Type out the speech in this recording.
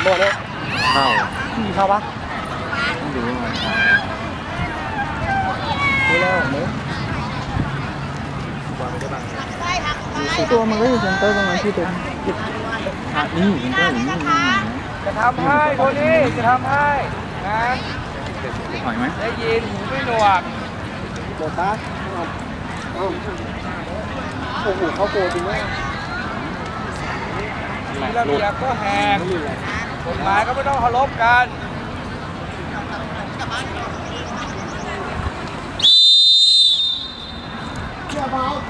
กินหมดแล้วเข้าพี่เข้าปะไม่รู้ว่าไม่แล้วเนื้อตัวมันก็อยู่เซ็นเตอร์ตรงนั้นที่เต็มอะนี่มันก็อย่างนี้นี่จะทำให้โทนี่จะทำให้นะถอยไหมได้ยินหูไม่หนวกโบตัสเอาเอาโอ้โหเขาโกรธจริงไหมมีระเบียบก็แหก กฎหมายก็ไม่ต้องเคารพกันเ